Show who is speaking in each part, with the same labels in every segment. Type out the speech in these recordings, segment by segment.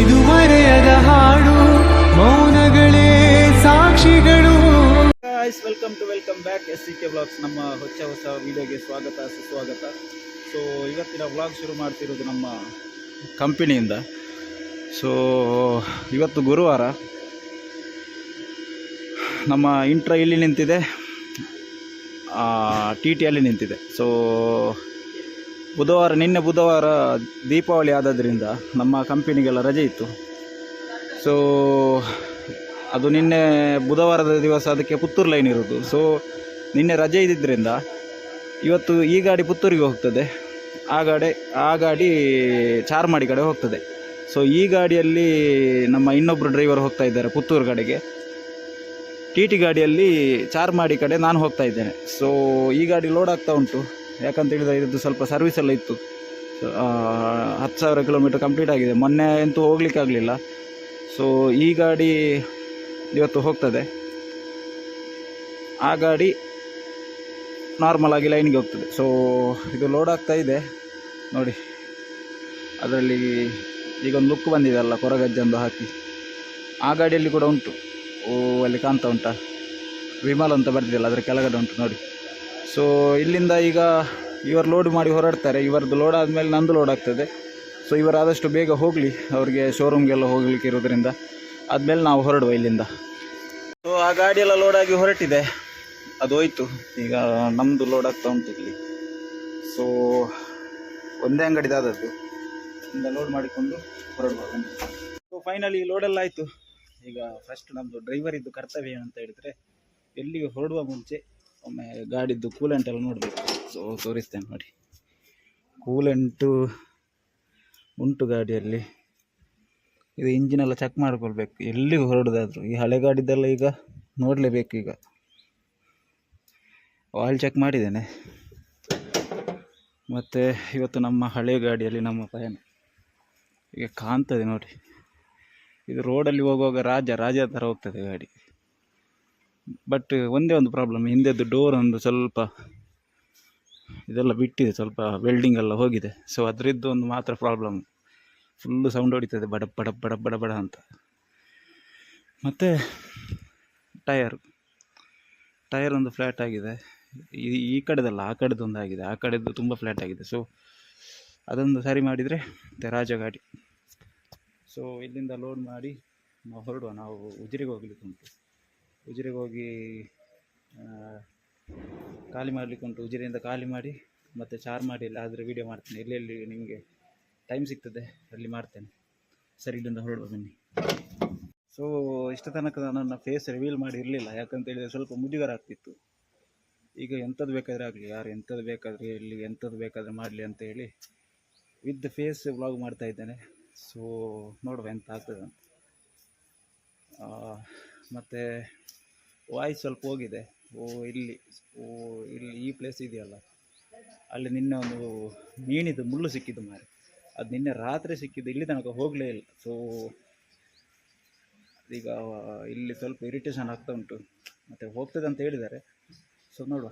Speaker 1: ಇದು ಮರೆಯದ ಹಾಡು, ಮೌನಗಳೇ ಸಾಕ್ಷಿಗಳು.
Speaker 2: Welcome to welcome back S C K blogs ನಮ್ಮ ಹೊಸ ಹೊಸ ವಿಡಿಯೋಗೆ ಸ್ವಾಗತ, ಸುಸ್ವಾಗತ. ಸೊ ಇವತ್ತಿನ ವ್ಲಾಗ್ ಶುರು ಮಾಡ್ತಿರೋದು ನಮ್ಮ ಕಂಪನಿಯಿಂದ. ಸೊ ಇವತ್ತು ಗುರುವಾರ ನಮ್ಮ ಇಂಟ್ರ ಇಲ್ಲಿ ನಿಂತಿದೆ. ಟಿ ಟಿಯಲ್ಲಿ ನಿಂತಿದೆ. ಸೊ ಬುಧವಾರ, ನಿನ್ನೆ ಬುಧವಾರ ದೀಪಾವಳಿ ಆದದ್ರಿಂದ ನಮ್ಮ ಕಂಪನಿಗೆಲ್ಲ ರಜೆ ಇತ್ತು. ಸೊ ಅದು ನಿನ್ನೆ ಬುಧವಾರದ ದಿವಸ ಅದಕ್ಕೆ ಪುತ್ತೂರು ಲೈನ್ ಇರೋದು. ಸೊ ನಿನ್ನೆ ರಜೆ ಇದ್ದಿದ್ದರಿಂದ ಇವತ್ತು ಈ ಗಾಡಿ ಪುತ್ತೂರಿಗೆ ಹೋಗ್ತದೆ. ಆ ಗಾಡಿ ಆ ಗಾಡಿ ಚಾರ್ಮಾಡಿ ಕಡೆ ಹೋಗ್ತದೆ. ಸೊ ಈ ಗಾಡಿಯಲ್ಲಿ ನಮ್ಮ ಇನ್ನೊಬ್ಬರು ಡ್ರೈವರ್ ಹೋಗ್ತಾ ಇದ್ದಾರೆ ಪುತ್ತೂರು ಕಡೆಗೆ. ಟಿ ಟಿ ಗಾಡಿಯಲ್ಲಿ ಚಾರ್ಮಾಡಿ ಕಡೆ ನಾನು ಹೋಗ್ತಾ ಇದ್ದೇನೆ. ಸೊ ಈ ಗಾಡಿ ಲೋಡ್ ಆಗ್ತಾ ಉಂಟು. ಯಾಕಂತ ಹೇಳಿದ್ರೆ ಇದ್ದು ಸ್ವಲ್ಪ ಸರ್ವಿಸ್ ಎಲ್ಲ ಇತ್ತು. ಹತ್ತು ಸಾವಿರ ಕಿಲೋಮೀಟರ್ ಕಂಪ್ಲೀಟ್ ಆಗಿದೆ. ಮೊನ್ನೆ ಅಂತೂ ಹೋಗ್ಲಿಕ್ಕೆ ಆಗಲಿಲ್ಲ. ಸೊ ಈ ಗಾಡಿ ಇವತ್ತು ಹೋಗ್ತದೆ. ಆ ಗಾಡಿ ನಾರ್ಮಲ್ ಆಗಿ ಲೈನ್ಗೆ ಹೋಗ್ತದೆ. ಸೊ ಇದು ಲೋಡ್ ಆಗ್ತಾ ಇದೆ. ನೋಡಿ, ಅದರಲ್ಲಿ ಈಗ ಒಂದು ಲುಕ್ ಬಂದಿದೆ ಅಲ್ಲ ಕೊರಗಜ್ಜಂದು ಹಾಕಿ. ಆ ಗಾಡಿಯಲ್ಲಿ ಕೂಡ ಉಂಟು. ಓ, ಅಲ್ಲಿ ಕಾಣ್ತಾ ಉಂಟಾ. ವಿಮಲ್ ಅಂತ ಬರ್ತಿದೆಯಲ್ಲ ಅದರ ಕೆಳಗಡೆ ಉಂಟು. ನೋಡಿ. ಸೊ ಇಲ್ಲಿಂದ ಈಗ ಇವರು ಲೋಡ್ ಮಾಡಿ ಹೊರಡ್ತಾರೆ. ಇವರದ್ದು ಲೋಡ್ ಆದಮೇಲೆ ನಂದು ಲೋಡ್ ಆಗ್ತದೆ. ಸೊ ಇವರು ಆದಷ್ಟು ಬೇಗ ಹೋಗಲಿ. ಅವ್ರಿಗೆ ಶೋರೂಮ್ಗೆಲ್ಲ ಹೋಗ್ಲಿಕ್ಕೆ ಇರೋದ್ರಿಂದ ಆದಮೇಲೆ ನಾವು ಹೊರಡುವ ಇಲ್ಲಿಂದ. ಸೊ ಆ ಗಾಡಿಯೆಲ್ಲ ಲೋಡಾಗಿ ಹೊರಟಿದೆ. ಅದು ಹೋಯ್ತು. ಈಗ ನಮ್ಮದು ಲೋಡ್ ಆಗ್ತಾ ಉಂಟು ಇಲ್ಲಿ. ಸೊ ಒಂದೇ ಅಂಗಡಿದಾದದ್ದು ಇಂದ ಲೋಡ್ ಮಾಡಿಕೊಂಡು ಹೊರಡುವ. ಸೊ ಫೈನಲಿ ಲೋಡ್ ಎಲ್ಲ ಆಯಿತು. ಈಗ ಫಸ್ಟ್ ನಮ್ಮದು ಡ್ರೈವರ್ ಇದ್ದು ಕರ್ತವ್ಯ ಏನಂತ ಹೇಳಿದರೆ, ಎಲ್ಲಿಗೆ ಹೊರಡುವ ಮುಂಚೆ ಒಮ್ಮೆ ಗಾಡಿದ್ದು ಕೂಲೆಂಟ್ ಎಲ್ಲ ನೋಡಬೇಕು. ಸೊ ತೋರಿಸ್ತೇನೆ ನೋಡಿ. ಕೂಲೆಂಟು ಉಂಟು ಗಾಡಿಯಲ್ಲಿ. ಇದು ಇಂಜಿನ್ ಎಲ್ಲ ಚೆಕ್ ಮಾಡ್ಕೊಳ್ಬೇಕು. ಎಲ್ಲಿಗೆ ಹೊರಡೋದಾದರೂ. ಈ ಹಳೆ ಗಾಡಿದ್ದೆಲ್ಲ ಈಗ ನೋಡಲೇಬೇಕು ಈಗ. ಆಯಿಲ್ ಚೆಕ್ ಮಾಡಿದ್ದೇನೆ. ಮತ್ತು ಇವತ್ತು ನಮ್ಮ ಹಳೆ ಗಾಡಿಯಲ್ಲಿ ನಮ್ಮ ಪಯಣ. ಈಗ ಕಾಣ್ತದೆ ನೋಡಿ. ಇದು ರೋಡಲ್ಲಿ ಹೋಗುವಾಗ ರಾಜ ರಾಜ ಥರ ಹೋಗ್ತದೆ ಗಾಡಿ. ಬಟ್ ಒಂದೇ ಒಂದು ಪ್ರಾಬ್ಲಮ್ ಹಿಂದೆದ್ದು ಡೋರ್ ಒಂದು ಸ್ವಲ್ಪ ಇದೆಲ್ಲ ಬಿಟ್ಟಿದೆ, ಸ್ವಲ್ಪ ವೆಲ್ಡಿಂಗ್ ಎಲ್ಲ ಹೋಗಿದೆ. ಸೊ ಅದರದ್ದು ಒಂದು ಮಾತ್ರ ಪ್ರಾಬ್ಲಮ್ ಫುಲ್ಲು ಸೌಂಡ್ ಹೊಡಿತದೆ, ಬಡ ಬಡ ಬಡ ಬಡ ಬಡ ಅಂತ. ಮತ್ತು ಟಯರ್ ಟಯರ್ ಒಂದು ಫ್ಲ್ಯಾಟ್ ಆಗಿದೆ. ಈ ಈ ಕಡೆದಲ್ಲ, ಆ ಕಡೆದು ಒಂದು ಆಗಿದೆ. ಆ ಕಡೆದು ತುಂಬ ಫ್ಲ್ಯಾಟ್ ಆಗಿದೆ. ಸೊ ಅದೊಂದು ಸರಿ ಮಾಡಿದರೆ ರಾಜ ಗಾಡಿ. ಸೊ ಇಲ್ಲಿಂದ ಲೋಡ್ ಮಾಡಿ ಹೊರಡುವ. ನಾವು ಉಜಿರೆಗೆ ಹೋಗ್ಲಿಕ್ಕೆ ಉಂಟು. ಉಜಿರೆಗೆ ಹೋಗಿ ಖಾಲಿ ಮಾಡಲಿಕ್ಕೆ ಉಂಟು. ಉಜಿರೆಯಿಂದ ಖಾಲಿ ಮಾಡಿ, ಮತ್ತು ಚಾರ್ ಮಾಡಿ ಆದರೆ ವೀಡಿಯೋ ಮಾಡ್ತೇನೆ. ಎಲ್ಲೆಲ್ಲಿ ನಿಮಗೆ ಟೈಮ್ ಸಿಗ್ತದೆ, ಅಲ್ಲಿ ಮಾಡ್ತೇನೆ. ಸರಿ, ಇಲ್ಲಿಂದ ಹೊರಡುವ ಬನ್ನಿ. ಸೊ ಇಷ್ಟ ತನಕ ನನ್ನ ಫೇಸ್ ರಿವೀಲ್ ಮಾಡಿ ಇರಲಿಲ್ಲ. ಯಾಕಂತ ಹೇಳಿದರೆ ಸ್ವಲ್ಪ ಮುಜುಗರ ಆಗ್ತಿತ್ತು. ಈಗ ಎಂಥದ್ದು ಬೇಕಾದರೆ ಆಗಲಿ, ಯಾರು ಎಂಥದ್ದು ಬೇಕಾದರೆ ಇರಲಿ ಎಂಥದ್ದು ಬೇಕಾದರೆ ಮಾಡಲಿ ಅಂತ ಹೇಳಿ ವಿತ್ ಫೇಸ್ ವ್ಲಾಗ್ ಮಾಡ್ತಾ ಇದ್ದೇನೆ. ಸೊ ನೋಡುವ ಎಂತ ಆಗ್ತದೆ ಅಂತ. ಮತ್ತು ವಾಯ್ಸ್ ಸ್ವಲ್ಪ ಹೋಗಿದೆ. ಓ, ಇಲ್ಲಿ ಓ, ಇಲ್ಲಿ ಈ ಪ್ಲೇಸ್ ಇದೆಯಲ್ಲ. ಅಲ್ಲಿ ನಿನ್ನೆ ಒಂದು ಮೀನಿದು ಮುಳ್ಳು ಸಿಕ್ಕಿದ್ದು ಮಾರಿ. ಅದು ನಿನ್ನೆ ರಾತ್ರಿ ಸಿಕ್ಕಿದ್ದು, ಇಲ್ಲಿ ತನಕ ಹೋಗಲೇ ಇಲ್ಲ. ಸೊ ಈಗ ಇಲ್ಲಿ ಸ್ವಲ್ಪ ಇರಿಟೇಷನ್ ಆಗ್ತಾ ಉಂಟು. ಮತ್ತು ಹೋಗ್ತದೆ ಅಂತ ಹೇಳಿದ್ದಾರೆ. ಸೊ ನೋಡುವ.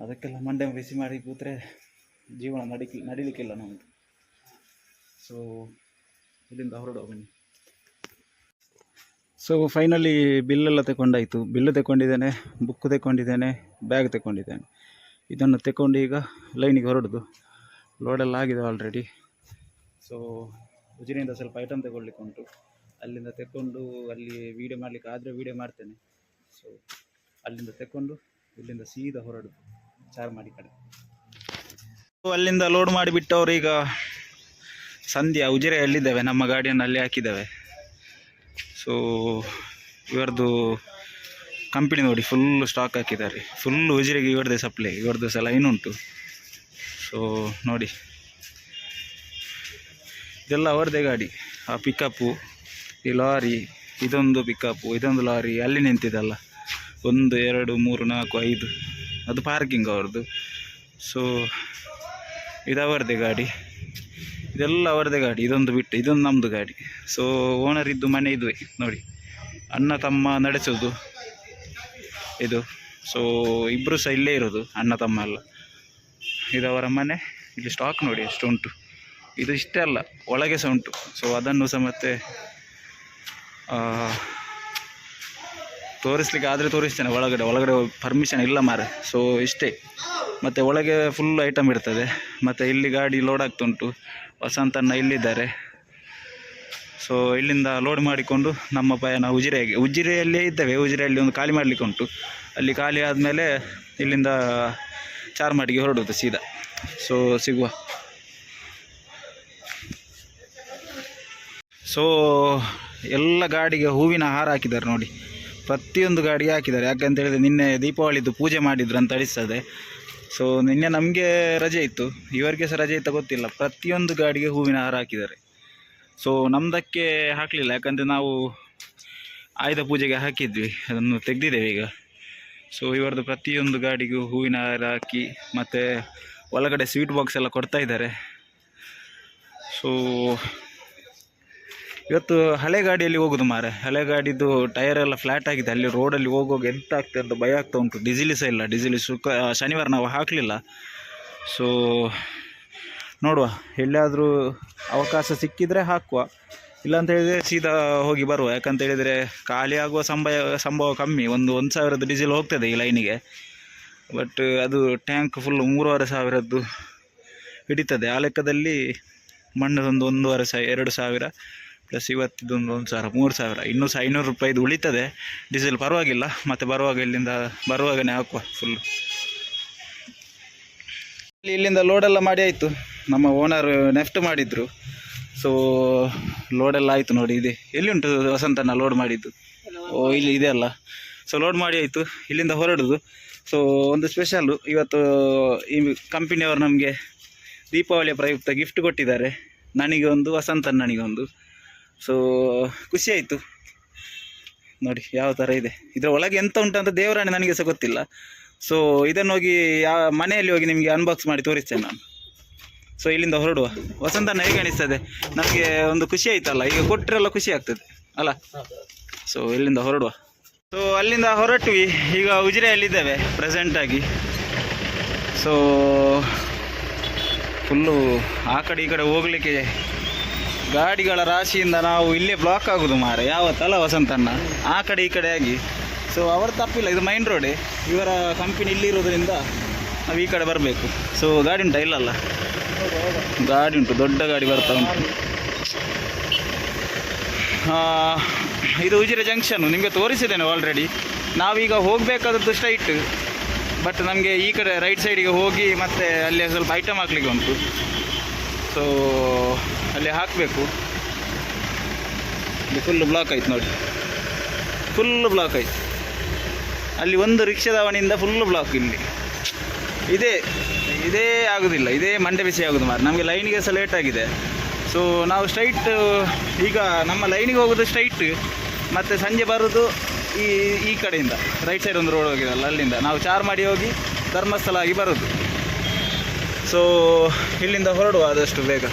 Speaker 2: ಅದಕ್ಕೆಲ್ಲ ಮಂಡೆ ಬಿಸಿ ಮಾಡಿ ಕೂತ್ರೆ ಜೀವನ ನಡಿಕ್, ನಡಿಲಿಕ್ಕಿಲ್ಲ ನಮ್ಮದು ಸೊ ಇಲ್ಲಿಂದ ಹೊರಡುವ ಬನ್ನಿ. ಸೊ ಫೈನಲಿ ಬಿಲ್ಲೆಲ್ಲ ತಗೊಂಡಾಯಿತು ಬಿಲ್ಲು ತಗೊಂಡಿದ್ದೇನೆ ಬುಕ್ ತಗೊಂಡಿದ್ದೇನೆ ಬ್ಯಾಗ್ ತಗೊಂಡಿದ್ದೇನೆ ಇದನ್ನು ತಗೊಂಡು ಈಗ ಲೈನಿಗೆ ಹೊರಡುದು. ಲೋಡೆಲ್ಲ ಆಗಿದೆ ಆಲ್ರೆಡಿ ಸೊ ಉಜಿರೆಯಿಂದ ಸ್ವಲ್ಪ ಐಟಮ್ ತಗೊಳ್ಲಿಕ್ಕೆ ಉಂಟು. ಅಲ್ಲಿಂದ ತಗೊಂಡು ಅಲ್ಲಿ ವೀಡಿಯೋ ಮಾಡಲಿಕ್ಕೆ ಆದರೆ ವೀಡಿಯೋ ಮಾಡ್ತೇನೆ. ಸೊ ಅಲ್ಲಿಂದ ತಗೊಂಡು ಇಲ್ಲಿಂದ ಸೀದಾ ಹೊರಡುದು. ಚಾರ್ಮಾಡಿ ಕಡೆ. ಸೊ ಅಲ್ಲಿಂದ ಲೋಡ್ ಮಾಡಿಬಿಟ್ಟವ್ರು ಈಗ ಸಂಧ್ಯಾ, ಉಜಿರೆಯಲ್ಲಿದ್ದೇವೆ. ನಮ್ಮ ಗಾಡಿಯನ್ನು ಅಲ್ಲಿ ಹಾಕಿದ್ದೇವೆ. ಸೊ ಇವರದ್ದು ಕಂಪನಿ ನೋಡಿ ಫುಲ್ ಸ್ಟಾಕ್ ಹಾಕಿದ್ದಾರೆ. ಫುಲ್ ಉಜಿರಿಗೆ ಇವರದೇ ಸಪ್ಲೈ ಇವರದ್ದು ಸಲ ಲೈನ್ ಉಂಟು ಸೊ ನೋಡಿ. ಇದೆಲ್ಲ ಅವರದೇ ಗಾಡಿ. ಆ ಪಿಕಪ್ಪು ಈ ಲಾರಿ ಇದೊಂದು ಪಿಕಪ್ಪು ಇದೊಂದು ಲಾರಿ ಅಲ್ಲಿ ನಿಂತಿದ್ದಲ್ಲ ಒಂದು, ಎರಡು, ಮೂರು, ನಾಲ್ಕು, ಐದು. ಅದು ಪಾರ್ಕಿಂಗ್ ಅವ್ರದ್ದು ಸೊ ಇದು ಅವರದೇ ಗಾಡಿ. ಇದೆಲ್ಲ ಅವರದೇ ಗಾಡಿ, ಇದೊಂದು ಬಿಟ್ಟು, ಇದೊಂದು ನಮ್ಮದು ಗಾಡಿ. ಸೊ ಓನರ್ ಇದ್ದು ಮನೆ ಇದುವೆ, ನೋಡಿ. ಅಣ್ಣ ತಮ್ಮ ನಡೆಸೋದು ಇದು. ಸೊ ಇಬ್ಬರು ಸಹ ಇಲ್ಲೇ ಇರೋದು, ಅಣ್ಣ ತಮ್ಮ ಎಲ್ಲ. ಇದು ಅವರ ಮನೆ, ಇಲ್ಲಿ ಸ್ಟಾಕ್ ನೋಡಿ ಎಷ್ಟು ಉಂಟು. ಇದು ಇಷ್ಟೇ ಅಲ್ಲ, ಒಳಗೆ ಸಹ ಉಂಟು. ಸೊ ಅದನ್ನು ಸಹ ಮತ್ತೆ ತೋರಿಸ್ಲಿಕ್ಕೆ ಆದರೆ ತೋರಿಸ್ತೇನೆ, ಒಳಗಡೆ ಒಳಗಡೆ ಪರ್ಮಿಷನ್ ಇಲ್ಲ ಮಾರೆ. ಸೊ ಇಷ್ಟೇ. ಮತ್ತು ಒಳಗೆ ಫುಲ್ ಐಟಮ್ ಇರ್ತದೆ. ಮತ್ತು ಇಲ್ಲಿ ಗಾಡಿ ಲೋಡ್ ಆಗ್ತುಂಟು ವಸಂತಣ್ಣ ಇಲ್ಲಿದ್ದಾರೆ. ಸೊ ಇಲ್ಲಿಂದ ಲೋಡ್ ಮಾಡಿಕೊಂಡು ನಮ್ಮ ಪಯಣ ಉಜಿರೆಗೆ, ಉಜಿರೆಯಲ್ಲೇ ಇದ್ದೇವೆ. ಉಜಿರೆಯಲ್ಲಿ ಒಂದು ಖಾಲಿ ಮಾಡಲಿಕ್ಕೆ ಉಂಟು. ಅಲ್ಲಿ ಖಾಲಿ ಆದಮೇಲೆ ಇಲ್ಲಿಂದ ಚಾರ್ಮಾಡಿಗೆ ಹೊರಡುತ್ತೆ ಸೀದಾ. ಸೊ ಸಿಗುವ. ಸೊ ಎಲ್ಲ ಗಾಡಿಗೆ ಹೂವಿನ ಹಾರ ಹಾಕಿದ್ದಾರೆ ನೋಡಿ. ಪ್ರತಿಯೊಂದು ಗಾಡಿಗೆ ಹಾಕಿದ್ದಾರೆ. ಯಾಕಂತ ಹೇಳಿದ್ರೆ ನಿನ್ನೆ ದೀಪಾವಳಿದು ಪೂಜೆ ಮಾಡಿದ್ರು ಅಂತ ಅನಿಸ್ತದೆ. ಸೊ ನಿನ್ನೆ ನಮಗೆ ರಜೆ ಇತ್ತು. ಇವರಿಗೆ ಸಹ ರಜೆ ಇತ್ತ ಗೊತ್ತಿಲ್ಲ. ಪ್ರತಿಯೊಂದು ಗಾಡಿಗೆ ಹೂವಿನ ಹಾರ ಹಾಕಿದ್ದಾರೆ. ಸೊ ನಮ್ಮದಕ್ಕೆ ಹಾಕಲಿಲ್ಲ. ಯಾಕಂದರೆ ನಾವು ಆಯುಧ ಪೂಜೆಗೆ ಹಾಕಿದ್ವಿ. ಅದನ್ನು ತೆಗೆದಿದ್ದೇವೆ ಈಗ. ಸೊ ಇವರದ್ದು ಪ್ರತಿಯೊಂದು ಗಾಡಿಗೂ ಹೂವಿನ ಹಾರ ಹಾಕಿ, ಮತ್ತು ಒಳಗಡೆ ಸ್ವೀಟ್ ಬಾಕ್ಸ್ ಎಲ್ಲ ಕೊಡ್ತಾ ಇದ್ದಾರೆ. ಸೊ ಇವತ್ತು ಹಳೆ ಗಾಡಿಯಲ್ಲಿ ಹೋಗೋದು ಮಾರೆ. ಹಳೆ ಗಾಡಿದು ಟೈರ್ ಎಲ್ಲ ಫ್ಲ್ಯಾಟ್ ಆಗಿದೆ. ಅಲ್ಲಿ ರೋಡಲ್ಲಿ ಹೋಗುವಾಗ ಎಂತ ಆಗ್ತದೆ ಅಂತ ಭಯ ಆಗ್ತಾ ಉಂಟು. ಡೀಸೆಲ್ ಸಹ ಇಲ್ಲ. ಡಿಸಿಲಿ ಶುಕ್ರ ಶನಿವಾರ ನಾವು ಹಾಕಲಿಲ್ಲ. ಸೊ ನೋಡುವ. ಎಲ್ಲಾದರೂ ಅವಕಾಶ ಸಿಕ್ಕಿದರೆ ಹಾಕುವ. ಇಲ್ಲಾಂತ ಹೇಳಿದರೆ ಸೀದಾ ಹೋಗಿ ಬರುವ. ಯಾಕಂತ ಹೇಳಿದರೆ ಖಾಲಿ ಆಗುವ ಸಂಭವ ಸಂಭವ ಕಮ್ಮಿ. ಒಂದು ಒಂದು ಸಾವಿರದ ಡೀಸೆಲ್ ಹೋಗ್ತದೆ ಈ ಲೈನಿಗೆ ಬಟ್ ಅದು ಟ್ಯಾಂಕ್ ಫುಲ್ ಮೂರುವರೆ ಸಾವಿರದ್ದು ಹಿಡಿತದೆ. ಆ ಲೆಕ್ಕದಲ್ಲಿ ಮಣ್ಣದೊಂದು ಒಂದೂವರೆ ಸಾವಿರ ಎರಡು ಸಾವಿರ ಪ್ಲಸ್ ಇವತ್ತಿದೊಂದು ಒಂದು ಸಾವಿರ, ಮೂರು ಸಾವಿರ ಇನ್ನೂ ಸಹ ಐನೂರು ರೂಪಾಯಿದು ಉಳಿತದೆ. ಡೀಸೆಲ್ ಪರವಾಗಿಲ್ಲ, ಮತ್ತು ಬರುವಾಗ ಇಲ್ಲಿಂದ, ಬರುವಾಗನೇ ಹಾಕುವ ಫುಲ್ಲು ಇಲ್ಲಿಂದ ಲೋಡೆಲ್ಲ ಮಾಡಿ ಆಯಿತು. ನಮ್ಮ ಓನರ್ ನೆಫ್ಟ್ ಮಾಡಿದ್ರು. ಸೊ ಲೋಡೆಲ್ಲ ಆಯಿತು ನೋಡಿ, ಇದೆ. ಎಲ್ಲಿ ಉಂಟು ವಸಂತನ ಲೋಡ್ ಮಾಡಿದ್ದು? ಓ, ಇಲ್ಲಿ ಇದೆ ಅಲ್ಲ. ಸೊ ಲೋಡ್ ಮಾಡಿ ಆಯಿತು. ಇಲ್ಲಿಂದ ಹೊರಡೋದು. ಸೊ ಒಂದು ಸ್ಪೆಷಲ್ಲು ಇವತ್ತು ಈ ಕಂಪನಿಯವರು ನಮಗೆ ದೀಪಾವಳಿಯ ಪ್ರಯುಕ್ತ ಗಿಫ್ಟ್ ಕೊಟ್ಟಿದ್ದಾರೆ. ನನಗೆ ಒಂದು, ವಸಂತಣ್ಣನಿಗೆ ಒಂದು. ಸೊ ಖುಷಿ ಆಯಿತು. ನೋಡಿ, ಯಾವ ಥರ ಇದೆ. ಇದರ ಒಳಗೆ ಎಂತ ಉಂಟಂತ ದೇವರಾಣೆ ನನಗೆ ಸಹ ಗೊತ್ತಿಲ್ಲ. ಸೊ ಇದನ್ನು ಹೋಗಿ ಯಾ, ಮನೆಯಲ್ಲಿ ಹೋಗಿ ನಿಮಗೆ ಅನ್ಬಾಕ್ಸ್ ಮಾಡಿ ತೋರಿಸ್ತೇನೆ ನಾನು. ಸೊ ಇಲ್ಲಿಂದ ಹೊರಡುವ. ವಸಂತನ ಹೇಗೆ ಅನಿಸ್ತದೆ. ನಮಗೆ ಒಂದು ಖುಷಿ ಆಯ್ತಲ್ಲ, ಈಗ ಕೊಟ್ಟರೆಲ್ಲ ಖುಷಿ ಆಗ್ತದೆ, ಅಲ್ಲ? ಸೊ ಇಲ್ಲಿಂದ ಹೊರಡುವ. ಸೊ ಅಲ್ಲಿಂದ ಹೊರಟ್ವಿ. ಈಗ ಉಜಿರೆಯಲ್ಲಿದ್ದೇವೆ ಪ್ರೆಸೆಂಟಾಗಿ ಸೊ ಫುಲ್ಲು ಆ ಕಡೆ ಈ ಕಡೆ ಹೋಗಲಿಕ್ಕೆ ಗಾಡಿಗಳ ರಾಶಿಯಿಂದ ನಾವು ಇಲ್ಲೇ ಬ್ಲಾಕ್ ಆಗುದು ಮಾರೆ ಯಾವತ್ತಲ್ಲ ವಸಂತಣ್ಣ? ಆ ಕಡೆ ಈ ಕಡೆ ಆಗಿ. ಸೊ ಅವರು ತಪ್ಪಿಲ್ಲ. ಇದು ಮೈನ್ ರೋಡೇ ಇವರ ಕಂಪನಿ ಇಲ್ಲಿರೋದ್ರಿಂದ ನಾವು ಈ ಕಡೆ ಬರಬೇಕು. ಸೊ ಗಾಡಿ ಉಂಟಾ? ಇಲ್ಲಲ್ಲ ಗಾಡಿ ಉಂಟು. ದೊಡ್ಡ ಗಾಡಿ ಬರ್ತಾ ಉಂಟು. ಇದು ಉಜಿರೆ ಜಂಕ್ಷನ್ನು ನಿಮಗೆ ತೋರಿಸಿದ್ದೇನೆ ಆಲ್ರೆಡಿ ನಾವೀಗ ಹೋಗಬೇಕಾದದ್ದು ಸ್ಟ್ರೈಟ್ ಬಟ್ ನಮಗೆ ಈ ಕಡೆ ರೈಟ್ ಸೈಡಿಗೆ ಹೋಗಿ ಮತ್ತೆ ಅಲ್ಲಿ ಸ್ವಲ್ಪ ಐಟಮ್ ಹಾಕ್ಲಿಕ್ಕೆ ಉಂಟು. ಸೊ ಅಲ್ಲಿ ಹಾಕಬೇಕು. ಇಲ್ಲಿ ಫುಲ್ ಬ್ಲಾಕ್ ಆಯ್ತು ನೋಡಿ. ಫುಲ್ ಬ್ಲಾಕ್ ಆಯ್ತು. ಅಲ್ಲಿ ಒಂದು ರಿಕ್ಷಾದವನಿಂದ ಫುಲ್ ಬ್ಲಾಕ್ ಇಲ್ಲಿ. ಇದೇ ಇದೇ ಆಗೋದಿಲ್ಲ, ಇದೇ ಮಂಡೆ ಬಿಸಿ ಆಗೋದು ಮಾರು ನಮಗೆ ಲೈನಿಗೆ ಸಹ ಲೇಟ್ ಆಗಿದೆ. ಸೊ ನಾವು ಸ್ಟ್ರೈಟ್ ಈಗ ನಮ್ಮ ಲೈನಿಗೆ ಹೋಗೋದು ಸ್ಟ್ರೈಟ್ ಮತ್ತು ಸಂಜೆ ಬರೋದು ಈ ಈ ಕಡೆಯಿಂದ. ರೈಟ್ ಸೈಡ್ ಒಂದು ರೋಡ್ ಹೋಗಿರಲ್ಲ, ಅಲ್ಲಿಂದ. ನಾವು ಚಾರ್ ಮಾಡಿ ಹೋಗಿ ಧರ್ಮಸ್ಥಳ ಆಗಿ ಬರೋದು. ಸೊ ಇಲ್ಲಿಂದ ಹೊರಡುವ ಆದಷ್ಟು ಬೇಗ.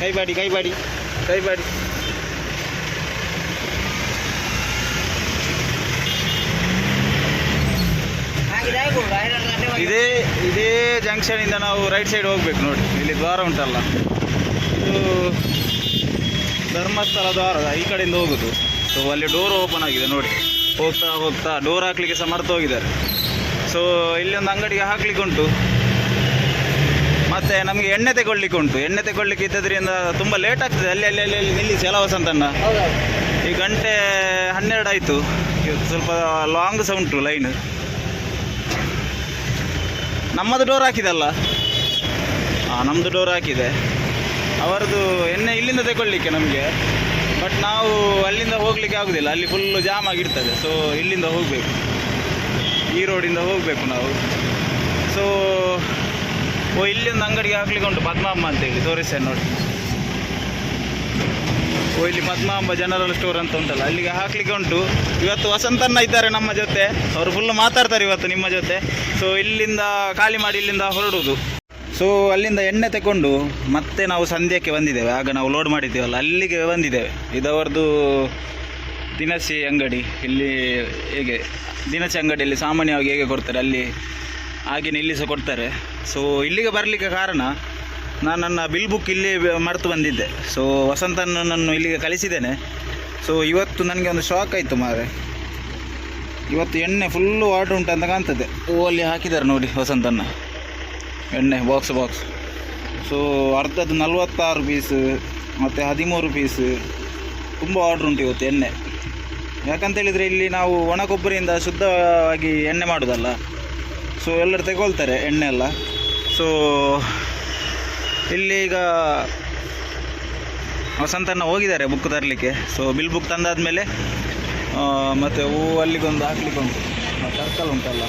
Speaker 2: ಕೈ ಬಾಡಿ ಕೈ ಬಾಡಿ. ಕೈ ಬಾಡಿ. ಇದೇ ಇದೇ ಜಂಕ್ಷನಿಂದ ನಾವು ರೈಟ್ ಸೈಡ್ ಹೋಗ್ಬೇಕು ನೋಡಿ. ಇಲ್ಲಿ ದ್ವಾರ ಉಂಟಲ್ಲ. ಇದು ಧರ್ಮಸ್ಥಳ ದ್ವಾರ ಈ ಕಡೆಯಿಂದ ಹೋಗುದು. ಸೊ ಅಲ್ಲಿ ಡೋರ್ ಓಪನ್ ಆಗಿದೆ ನೋಡಿ. ಹೋಗ್ತಾ ಹೋಗ್ತಾ ಡೋರ್ ಹಾಕ್ಲಿಕ್ಕೆ ಸಹ ಮರ್ತು ಹೋಗಿದ್ದಾರೆ. ಸೊ ಇಲ್ಲಿ ಒಂದು ಅಂಗಡಿಗೆ ಹಾಕ್ಲಿಕ್ಕೆ ಉಂಟು. ಮತ್ತೆ ನಮಗೆ ಎಣ್ಣೆ ತಗೊಳ್ಳಿಕ್ಕೆ ಉಂಟು. ಎಣ್ಣೆ ತಗೊಳ್ಳಿಕ್ಕೆ ಇದ್ದದ್ರಿಂದ ತುಂಬ ಲೇಟ್ ಆಗ್ತದೆ. ಅಲ್ಲಿ ಅಲ್ಲಿ ಅಲ್ಲಿ ನಿಲ್ಲಿಸಿ. ಎಲ್ಲ ಈ ಗಂಟೆ ಹನ್ನೆರಡು ಆಯಿತು. ಸ್ವಲ್ಪ ಲಾಂಗ್ ಸಹ ಉಂಟು ಲೈನ್ ನಮ್ಮದು ಡೋರ್ ಹಾಕಿದಲ್ಲ ಹಾಂ ನಮ್ಮದು ಡೋರ್ ಹಾಕಿದೆ. ಅವರದು ಎಣ್ಣೆ ಇಲ್ಲಿಂದ ತಗೊಳ್ಳಿಕ್ಕೆ ನಮಗೆ. ಬಟ್ ನಾವು ಅಲ್ಲಿಂದ ಹೋಗಲಿಕ್ಕೆ ಆಗೋದಿಲ್ಲ. ಅಲ್ಲಿ ಫುಲ್ಲು ಜಾಮ್ ಆಗಿರ್ತದೆ ಸೊ ಇಲ್ಲಿಂದ ಹೋಗಬೇಕು. ಈ ರೋಡಿಂದ ಹೋಗಬೇಕು ನಾವು. ಸೊ ಓ, ಇಲ್ಲಿಂದ ಅಂಗಡಿಗೆ ಹಾಕ್ಲಿಕ್ಕೆ ಉಂಟು ಪದ್ಮಾಂಬ ಅಂತೇಳಿ. ತೋರಿಸ್ತೇನೆ ನೋಡಿ. ಓ, ಇಲ್ಲಿ ಪದ್ಮಾಂಬ ಜನರಲ್ ಸ್ಟೋರ್ ಅಂತ ಉಂಟಲ್ಲ. ಅಲ್ಲಿಗೆ ಹಾಕ್ಲಿಕ್ಕೆ ಉಂಟು. ಇವತ್ತು ವಸಂತನ್ನ ಇದ್ದಾರೆ ನಮ್ಮ ಜೊತೆ. ಅವರು ಫುಲ್ ಮಾತಾಡ್ತಾರೆ ಇವತ್ತು ನಿಮ್ಮ ಜೊತೆ. ಸೊ ಇಲ್ಲಿಂದ, ಖಾಲಿ ಮಾಡಿ ಇಲ್ಲಿಂದ ಹೊರಡುವುದು ಸೊ ಅಲ್ಲಿಂದ ಎಣ್ಣೆ ತಗೊಂಡು ಮತ್ತೆ ನಾವು ಸಂಧ್ಯಕ್ಕೆ ಬಂದಿದ್ದೇವೆ. ಆಗ ನಾವು ಲೋಡ್ ಮಾಡಿದ್ದೇವಲ್ಲ, ಅಲ್ಲಿಗೆ ಬಂದಿದ್ದೇವೆ. ಇದವರದು ದಿನಸಿ ಅಂಗಡಿ, ಇಲ್ಲಿ ಹೇಗೆ, ದಿನಸಿ ಅಂಗಡಿಯಲ್ಲಿ ಸಾಮಾನ್ಯವಾಗಿ ಹೇಗೆ ಕೊಡ್ತಾರೆ, ಅಲ್ಲಿ ಹಾಗೆಯೇ ಇಲ್ಲಿ ಸಹ ಕೊಡ್ತಾರೆ. ಸೊ ಇಲ್ಲಿಗೆ ಬರಲಿಕ್ಕೆ ಕಾರಣ, ನಾನು ನನ್ನ ಬಿಲ್ ಬುಕ್ ಇಲ್ಲಿ ಮರೆತು ಬಂದಿದ್ದೆ. ಸೊ ವಸಂತನನ್ನು ಇಲ್ಲಿಗೆ ಕಳಿಸಿದ್ದೇನೆ. ಸೊ ಇವತ್ತು ನನಗೆ ಒಂದು ಶಾಕ್ ಆಯಿತು ಮಾರೆ ಇವತ್ತು ಎಣ್ಣೆ ಫುಲ್ಲು ವಾಟರ್ ಉಂಟು ಅಂತ ಕಾಣ್ತದೆ. ಹೂವಲ್ಲಿ ಹಾಕಿದ್ದಾರೆ ನೋಡಿ ವಸಂತನ್ನ ಎಣ್ಣೆ ಬಾಕ್ಸ್ ಬಾಕ್ಸ್ ಸೊ ಅರ್ಧದ್ದು ನಲ್ವತ್ತಾರು ಪೀಸ್ ಮತ್ತು ಹದಿಮೂರು ಪೀಸ್ ತುಂಬ ಆರ್ಡ್ರ್ ಉಂಟು ಇವತ್ತು ಎಣ್ಣೆ. ಯಾಕಂತೇಳಿದರೆ ಇಲ್ಲಿ ನಾವು ಒಣ ಕೊಬ್ಬರಿಯಿಂದ ಶುದ್ಧವಾಗಿ ಎಣ್ಣೆ ಮಾಡೋದಲ್ಲ. ಸೊ ಎಲ್ಲರೂ ತೆಗೊಳ್ತಾರೆ ಎಣ್ಣೆ ಎಲ್ಲ. ಸೊ ಇಲ್ಲಿ ಈಗ ವಸಂತನ ಹೋಗಿದ್ದಾರೆ ಬುಕ್ ತರಲಿಕ್ಕೆ. ಸೊ ಬಿಲ್ ಬುಕ್ ತಂದಾದಮೇಲೆ ಮತ್ತು ಹೂ ಅಲ್ಲಿಗೊಂದು ಹಾಕ್ಲಿಕ್ಕೆ ಉಂಟು. ಸರ್ಕಲ್ ಉಂಟಲ್ಲ.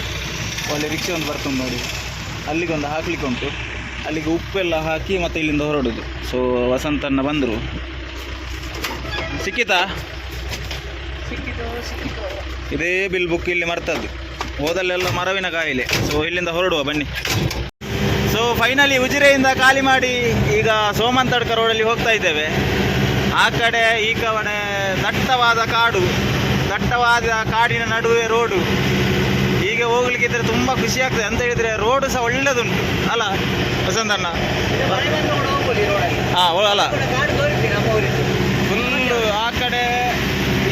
Speaker 2: ಒಳ್ಳೆ ರಿಕ್ಷೆ ಒಂದು ಬರ್ತದೆ ನೋಡಿ. ಅಲ್ಲಿಗೊಂದು ಹಾಕ್ಲಿಕ್ಕೆ ಉಂಟು ಅಲ್ಲಿಗೆ ಉಪ್ಪೆಲ್ಲ ಹಾಕಿ ಮತ್ತೆ ಇಲ್ಲಿಂದ ಹೊರಡೋದು. ಸೊ ವಸಂತನ್ನ ಬಂದರು. ಸಿಕ್ಕಿತಾ? ಇದೇ ಬಿಲ್ ಬುಕ್ ಇಲ್ಲಿ ಮರ್ತದ್ದು. ಹೋದಲ್ಲೆಲ್ಲ ಮರವಿನ ಕಾಯಿಲೆ. ಸೊ ಇಲ್ಲಿಂದ ಹೊರಡುವ, ಬನ್ನಿ. ಸೊ ಫೈನಲಿ ಉಜಿರೆಯಿಂದ ಖಾಲಿ ಮಾಡಿ ಈಗ ಸೋಮಂತಡ್ಕ ರೋಡಲ್ಲಿ ಹೋಗ್ತಾ ಇದ್ದೇವೆ. ಆ ಕಡೆ ಈ ಕಡೆ ದಟ್ಟವಾದ ಕಾಡು. ದಟ್ಟವಾದ ಕಾಡಿನ ನಡುವೆ ರೋಡು ಹೀಗೆ ಹೋಗ್ಲಿಕ್ಕಿದ್ರೆ ತುಂಬ ಖುಷಿ ಆಗ್ತದೆ ಅಂತ ಹೇಳಿದ್ರೆ ರೋಡು ಸಹ ಒಳ್ಳೇದುಂಟು. ಅಲ್ಲ ವಸಂತಣ್ಣ ಹಾಂ ಅಲ್ಲ. ಫುಲ್ಲು ಆ ಕಡೆ,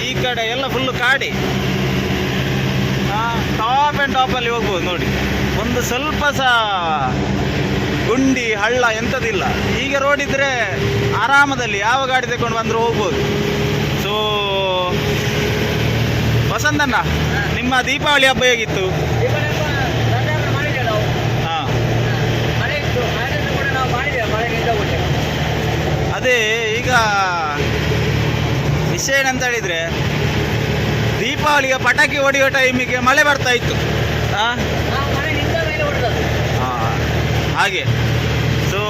Speaker 2: ಈ ಕಡೆ ಎಲ್ಲ ಫುಲ್ಲು ಕಾಡಿ. ಟಾಪ್ ಆ್ಯಂಡ್ ಟಾಪಲ್ಲಿ ಹೋಗ್ಬೋದು ನೋಡಿ. ಒಂದು ಸ್ವಲ್ಪ ಸಹ ಗುಂಡಿ, ಹಳ್ಳ ಎಂಥದಿಲ್ಲ ಈಗ ರೋಡ್ ಇದ್ದರೆ ಆರಾಮದಲ್ಲಿ ಯಾವ ಗಾಡಿ ತಗೊಂಡು ಬಂದರೂ ಹೋಗ್ಬೋದು. ಸೊ ವಸಂತಣ್ಣ ನಿಮ್ಮ ದೀಪಾವಳಿ ಹಬ್ಬ ಹೇಗಿತ್ತು? ಹಾಂ. ಅದೇ ಈಗ ವಿಷಯ ಏನಂತ ಹೇಳಿದರೆ ದೀಪಾವಳಿಗೆ ಪಟಾಕಿ ಹೊಡೆಯೋ ಟೈಮಿಗೆ ಮಳೆ ಬರ್ತಾ ಇತ್ತು. ಹಾಂ ಹಾಗೆ. ಸೊ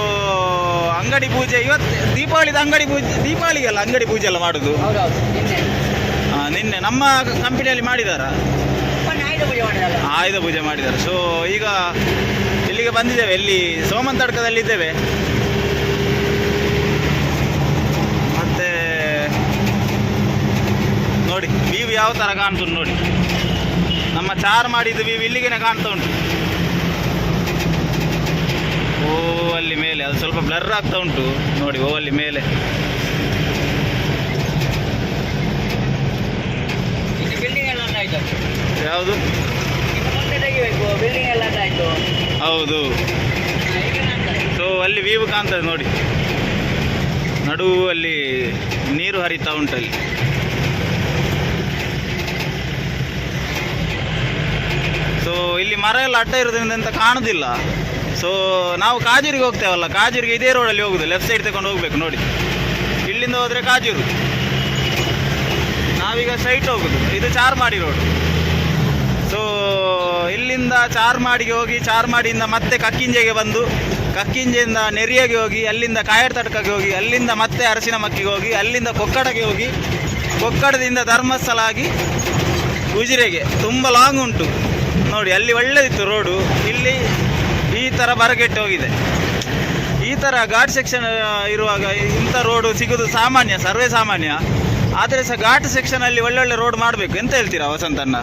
Speaker 2: ಅಂಗಡಿ ಪೂಜೆ ಇವತ್ತು ದೀಪಾವಳಿದ ಅಂಗಡಿ ಪೂಜೆ ದೀಪಾವಳಿಗೆಲ್ಲ ಅಂಗಡಿ ಪೂಜೆ ಎಲ್ಲ ಮಾಡುದು? ನಿನ್ನೆ. ನಮ್ಮ ಕಂಪನಿಯಲ್ಲಿ ಮಾಡಿದಾರಾ? ಆಯುಧ ಪೂಜೆ ಮಾಡಿದ್ದಾರೆ ಸೊ ಈಗ ಇಲ್ಲಿಗೆ ಬಂದಿದ್ದೇವೆ. ಇಲ್ಲಿ ಸೋಮಂತಡ್ಕದಲ್ಲಿ ಇದ್ದೇವೆ. ಮತ್ತೆ ನೋಡಿ ನೀವು ಯಾವ ಥರ ಕಾಣ್ತು ನೋಡಿ. ನಮ್ಮ ಚಾರ್ ಮಾಡಿದ್ದು ವ್ಯೂ ಇಲ್ಲಿಗೆ ಕಾಣ್ತಾ ಉಂಟು. ಓ, ಅಲ್ಲಿ ಮೇಲೆ. ಅದು ಸ್ವಲ್ಪ ಬ್ಲರ್ ಆಗ್ತಾ ಉಂಟು. ನೋಡಿ, ಓ, ಅಲ್ಲಿ ಮೇಲೆ
Speaker 3: ಬಿಲ್ಡಿಂಗ್ ಎಲ್ಲ ಆಯ್ತು
Speaker 2: ಯಾವುದು ಹೌದು. ಸೊ ಅಲ್ಲಿ ವೀವು ಕಾಣ್ತದೆ ನೋಡಿ. ನಡು ಅಲ್ಲಿ ನೀರು ಹರಿತಾ ಉಂಟಲ್ಲಿ ಸೊ ಇಲ್ಲಿ ಮರ ಎಲ್ಲ ಅಡ್ಡ ಇರೋದ್ರಿಂದ ಅಂತ ಕಾಣುದಿಲ್ಲ. ಸೊ ನಾವು ಕಾಜೂರಿಗೆ ಹೋಗ್ತೇವಲ್ಲ ಕಾಜೂರಿಗೆ ಇದೇ ರೋಡಲ್ಲಿ ಹೋಗುದು ಲೆಫ್ಟ್ ಸೈಡ್ ತಗೊಂಡು ಹೋಗ್ಬೇಕು ನೋಡಿ. ಇಲ್ಲಿಂದ ಹೋದ್ರೆ ಕಾಜೂರು. ನಾವೀಗ ಸೈಟ್ ಹೋಗುದು ಇದು ಚಾರ್ಮಾಡಿ ರೋಡ್ ಇಲ್ಲಿಂದ ಚಾರ್ಮಾಡಿಗೆ ಹೋಗಿ, ಚಾರ್ಮಾಡಿಯಿಂದ ಮತ್ತೆ ಕಕ್ಕಿಂಜೆಗೆ ಬಂದು, ಕಕ್ಕಿಂಜೆಯಿಂದ ನೆರಿಯಗೆ ಹೋಗಿ, ಅಲ್ಲಿಂದ ಕಾಯರ್ ತಡ್ಕಗೆ ಹೋಗಿ, ಅಲ್ಲಿಂದ ಮತ್ತೆ ಅರಸಿನ ಮಕ್ಕಿಗೆ ಹೋಗಿ, ಅಲ್ಲಿಂದ ಕೊಕ್ಕಡಗೆ ಹೋಗಿ, ಕೊಕ್ಕಡದಿಂದ ಧರ್ಮಸ್ಥಳ ಆಗಿ ಉಜಿರೆಗೆ. ತುಂಬ ಲಾಂಗ್ ಉಂಟು. ನೋಡಿ, ಅಲ್ಲಿ ಒಳ್ಳೆದಿತ್ತು ರೋಡು ಇಲ್ಲಿ ಈ ಥರ ಬರಗೆಟ್ಟು ಹೋಗಿದೆ. ಈ ಥರ ಘಾಟ್ ಸೆಕ್ಷನ್ ಇರುವಾಗ ಇಂಥ ರೋಡು ಸಿಗೋದು ಸಾಮಾನ್ಯ, ಸರ್ವೇ ಸಾಮಾನ್ಯ. ಆದರೆ ಸಹ ಘಾಟ್ ಸೆಕ್ಷನಲ್ಲಿ ಒಳ್ಳೊಳ್ಳೆ ರೋಡ್ ಮಾಡಬೇಕು. ಎಂತ ಹೇಳ್ತೀರಾ ವಸಂತಣ್ಣ?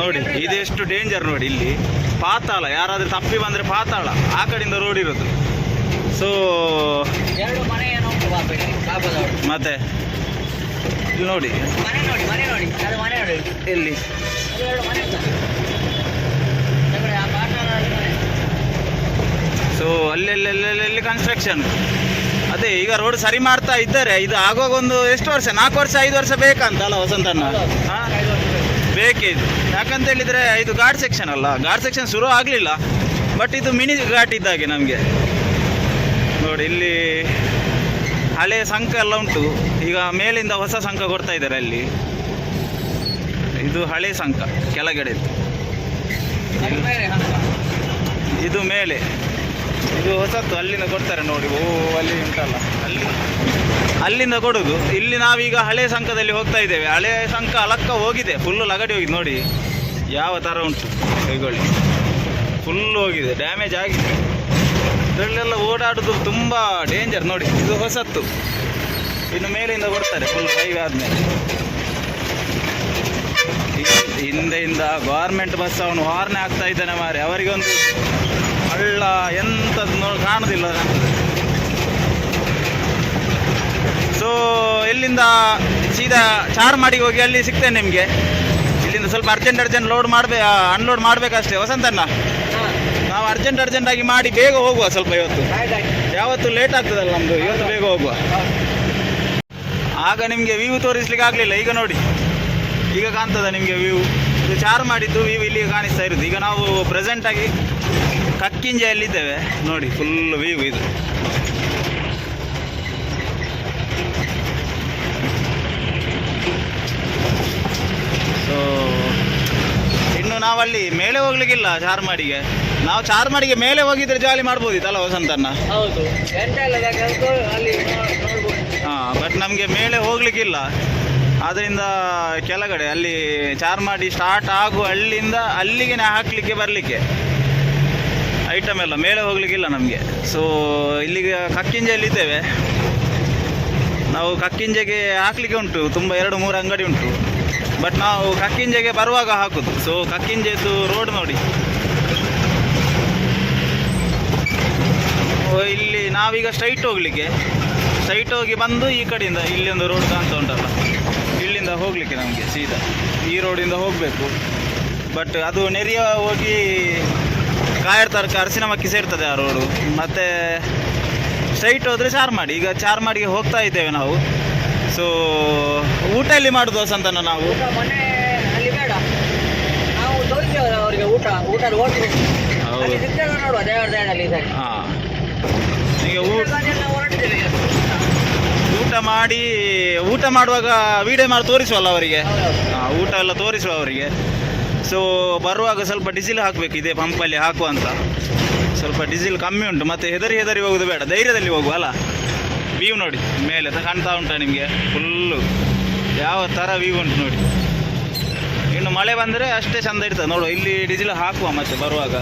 Speaker 2: ನೋಡಿ ಇದೆಷ್ಟು ಡೇಂಜರ್ ನೋಡಿ ಇಲ್ಲಿ. ಪಾತಾಳ ಯಾರಾದ್ರೂ ತಪ್ಪಿ ಬಂದ್ರೆ ಪಾತಾಳ. ಆ ಕಡೆಯಿಂದ ರೋಡ್ ಇರೋದು. ಸೊ ಮತ್ತೆ? ನೋಡಿ. ಎಲ್ಲಿ? ಸೊ ಅಲ್ಲೆಲ್ಲೆಲ್ಲೆಲ್ಲಿ ಕನ್ಸ್ಟ್ರಕ್ಷನ್ ಅದೇ, ಈಗ ರೋಡ್ ಸರಿ ಮಾಡ್ತಾ ಇದ್ದಾರೆ. ಇದು ಆಗೋಗ ಒಂದು ಎಷ್ಟು ವರ್ಷ? ನಾಲ್ಕು ವರ್ಷ, ಐದು ವರ್ಷ ಬೇಕಂತ ಅಲ್ಲ ವಸಂತಣ್ಣ ಬೇಕಿದು ಯಾಕಂತ ಹೇಳಿದ್ರೆ ಇದು ಘಾಟ್ ಸೆಕ್ಷನ್ ಅಲ್ಲ. ಘಾಟ್ ಸೆಕ್ಷನ್ ಶುರು ಆಗಲಿಲ್ಲ. ಬಟ್ ಇದು ಮಿನಿ ಘಾಟ್ ಇದ್ದಾಗೆ ನಮಗೆ. ನೋಡಿ, ಇಲ್ಲಿ ಹಳೆಯ ಸಂಕ ಎಲ್ಲ ಉಂಟು. ಈಗ ಮೇಲಿಂದ ಹೊಸ ಸಂಕ ಕೊಡ್ತಾ ಇದ್ದಾರೆ ಅಲ್ಲಿ. ಇದು ಹಳೆ ಸಂಕ ಕೆಳಗಡೆ ಇದು ಮೇಲೆ. ಇದು ಹೊಸತ್ತು ಅಲ್ಲಿಂದ ಕೊಡ್ತಾರೆ ನೋಡಿ. ಓ, ಅಲ್ಲಿ ಉಂಟಲ್ಲ. ಅಲ್ಲಿ. ಅಲ್ಲಿಂದ ಕೊಡೋದು. ಇಲ್ಲಿ ನಾವೀಗ ಹಳೆ ಸಂಕದಲ್ಲಿ ಹೋಗ್ತಾ ಇದ್ದೇವೆ. ಹಳೆ ಸಂಕ ಅಲಕ್ಕ ಹೋಗಿದೆ. ಫುಲ್ಲು ಲಗಡಿ ಹೋಗಿದೆ. ನೋಡಿ, ಯಾವ ಥರ ಉಂಟು ಕೈಗೊಳ್ಳಿ. ಫುಲ್ ಹೋಗಿದೆ. ಡ್ಯಾಮೇಜ್ ಆಗಿದೆ. ಇದರಲ್ಲೆಲ್ಲ ಓಡಾಡೋದು ತುಂಬ ಡೇಂಜರ್ ನೋಡಿ, ಇದು ಹೊಸತ್ತು. ಇನ್ನು ಮೇಲಿಂದ ಕೊಡ್ತಾರೆ. ಫುಲ್ ಹೈವೇ ಆದಮೇಲೆ. ಹಿಂದೆಯಿಂದ ಗೌರ್ಮೆಂಟ್ ಬಸ್ ಅವನು ಹಾರ್ನ್ ಆಗ್ತಾ ಇದ್ದಾನೆ ಮಾರೆ ಅವರಿಗೊಂದು ಹಳ್ಳ ಎಂಥದ್ದು ನೋಡಿ ಕಾಣುದಿಲ್ಲ. ಸೊ ಇಲ್ಲಿಂದ ಸೀದಾ ಮಾಡಿ ಹೋಗಿ ಅಲ್ಲಿ ಸಿಗ್ತೇನೆ ನಿಮಗೆ. ಇಲ್ಲಿಂದ ಸ್ವಲ್ಪ ಅರ್ಜೆಂಟ್ ಅರ್ಜೆಂಟ್ ಲೋಡ್ ಮಾಡಬೇ ಅನ್ಲೋಡ್ ಮಾಡಬೇಕಷ್ಟೇ. ವಸಂತಣ್ಣ, ನಾವು ಅರ್ಜೆಂಟ್ ಅರ್ಜೆಂಟಾಗಿ ಮಾಡಿ ಬೇಗ ಹೋಗುವ ಸ್ವಲ್ಪ ಇವತ್ತು. ಯಾವತ್ತು ಲೇಟ್ ಆಗ್ತದಲ್ಲ ನಮ್ಮದು ಇವತ್ತು ಬೇಗ ಹೋಗುವ. ಆಗ ನಿಮಗೆ ವ್ಯೂ ತೋರಿಸ್ಲಿಕ್ಕೆ ಆಗಲಿಲ್ಲ. ಈಗ ನೋಡಿ. ಈಗ ಕಾಣ್ತದ ನಿಮಗೆ ವ್ಯೂ ಇದು ಚಾರ್ ಮಾಡಿದ್ದು ವ್ಯೂ ಇಲ್ಲಿಗೆ ಕಾಣಿಸ್ತಾ ಇರೋದು. ಈಗ ನಾವು ಪ್ರೆಸೆಂಟಾಗಿ ಕಕ್ಕಿಂಜೆಯಲ್ಲಿದ್ದೇವೆ ನೋಡಿ ಫುಲ್ ವ್ಯೂ ಇದು. ಸೊ ಇನ್ನು ನಾವಲ್ಲಿ ಮೇಲೆ ಹೋಗ್ಲಿಕ್ಕಿಲ್ಲ ಚಾರ್ಮಾಡಿಗೆ ನಾವು ಚಾರ್ಮಾಡಿಗೆ ಮೇಲೆ ಹೋಗಿದ್ರೆ ಜಾಲಿ ಮಾಡ್ಬೋದಿತ್ತಲ್ಲ ವಸಂತಣ್ಣ?
Speaker 3: ಹೌದು. ಎಂತ ಇಲ್ಲ ಅಲ್ಲಿ ನೋ-
Speaker 2: ಹಾಂ ಬಟ್ ನಮಗೆ ಮೇಲೆ ಹೋಗ್ಲಿಕ್ಕಿಲ್ಲ. ಆದ್ದರಿಂದ ಕೆಳಗಡೆ ಅಲ್ಲಿ ಚಾರ್ಮಾಡಿ ಸ್ಟಾರ್ಟ್ ಆಗುವ ಅಲ್ಲಿಂದ ಅಲ್ಲಿಗೆ ಹಾಕಲಿಕ್ಕೆ ಬರಲಿಕ್ಕೆ. ಐಟಮ್ ಎಲ್ಲ ಮೇಲೆ ಹೋಗ್ಲಿಕ್ಕಿಲ್ಲ ನಮಗೆ. ಸೊ ಇಲ್ಲಿಗೆ ಕಕ್ಕಿಂಜೆಯಲ್ಲಿದ್ದೇವೆ ನಾವು ಕಕ್ಕಿಂಜೆಗೆ ಹಾಕಲಿಕ್ಕೆ ಉಂಟು, ತುಂಬ ಎರಡು ಮೂರು ಅಂಗಡಿ ಉಂಟು. ಬಟ್ ನಾವು ಕಕ್ಕಿಂಜೆಗೆ ಬರುವಾಗ ಹಾಕುದು. ಸೊ ಕಕ್ಕಿಂಜೆದು ರೋಡ್ ನೋಡಿ. ಇಲ್ಲಿ ನಾವೀಗ ಸ್ಟ್ರೈಟ್ ಹೋಗ್ಲಿಕ್ಕೆ. ಸ್ಟ್ರೈಟ್ ಹೋಗಿ ಬಂದು ಈ ಕಡೆಯಿಂದ ಇಲ್ಲಿ ಒಂದು ರೋಡ್ ಕಾಣ್ತಾ ಉಂಟಲ್ಲ. ಇಲ್ಲಿಂದ ಹೋಗ್ಲಿಕ್ಕೆ ನಮಗೆ ಸೀದಾ. ಈ ರೋಡಿಂದ ಹೋಗಬೇಕು. ಬಟ್ ಅದು ನೆರಿಯ ಹೋಗಿ ಕಾಯರ್ ತರಕ ಅರಸಿನ ಮಕ್ಕಿ ಸೇರ್ತದೆ ಆ ರೋಡು ಮತ್ತು ಸ್ಟ್ರೈಟ್ ಹೋದರೆ ಚಾರ್ಮಾಡಿ. ಈಗ ಚಾರ್ಮಾಡಿಗೆ ಹೋಗ್ತಾ ಇದ್ದೇವೆ ನಾವು. ಸೊ ಊಟ ಎಲ್ಲಿ ಮಾಡೋದು ದೋಸೆ ನಾವು?
Speaker 3: ಬೇಡ. ನಾವು
Speaker 2: ಹಾಂ. ಈಗ ಊಟ ಮಾಡಿ ಊಟ ಮಾಡುವಾಗ ವಿಡಿಯೋ ಮಾಡಿ ತೋರಿಸುವಲ್ಲ ಅವರಿಗೆ. ಊಟ ಎಲ್ಲ ತೋರಿಸುವ ಅವರಿಗೆ. ಸೊ ಬರುವಾಗ ಸ್ವಲ್ಪ ಡಿಸಿಲ್ ಹಾಕಬೇಕು, ಇದೇ ಪಂಪಲ್ಲಿ ಹಾಕುವ ಅಂತ. ಸ್ವಲ್ಪ ಡಿಸಿಲ್ ಕಮ್ಮಿ ಉಂಟು, ಮತ್ತೆ ಹೆದರಿ ಹೆದರಿ ಹೋಗೋದು ಬೇಡ, ಧೈರ್ಯದಲ್ಲಿ ಹೋಗುವ, ಅಲ್ಲ? ವ್ಯೂ ನೋಡಿ, ಮೇಲೆ ಕಾಣ್ತಾ ಉಂಟಾ ನಿಮಗೆ ಫುಲ್ಲು ಯಾವ ಥರ ವ್ಯೂ ಉಂಟು ನೋಡಿ. ಇನ್ನು ಮಳೆ ಬಂದರೆ ಅಷ್ಟೇ ಚಂದ ಇರ್ತದೆ ನೋಡುವ ಇಲ್ಲಿ ಡಿಸಿಲ್ ಹಾಕುವ ಮತ್ತೆ ಬರುವಾಗ.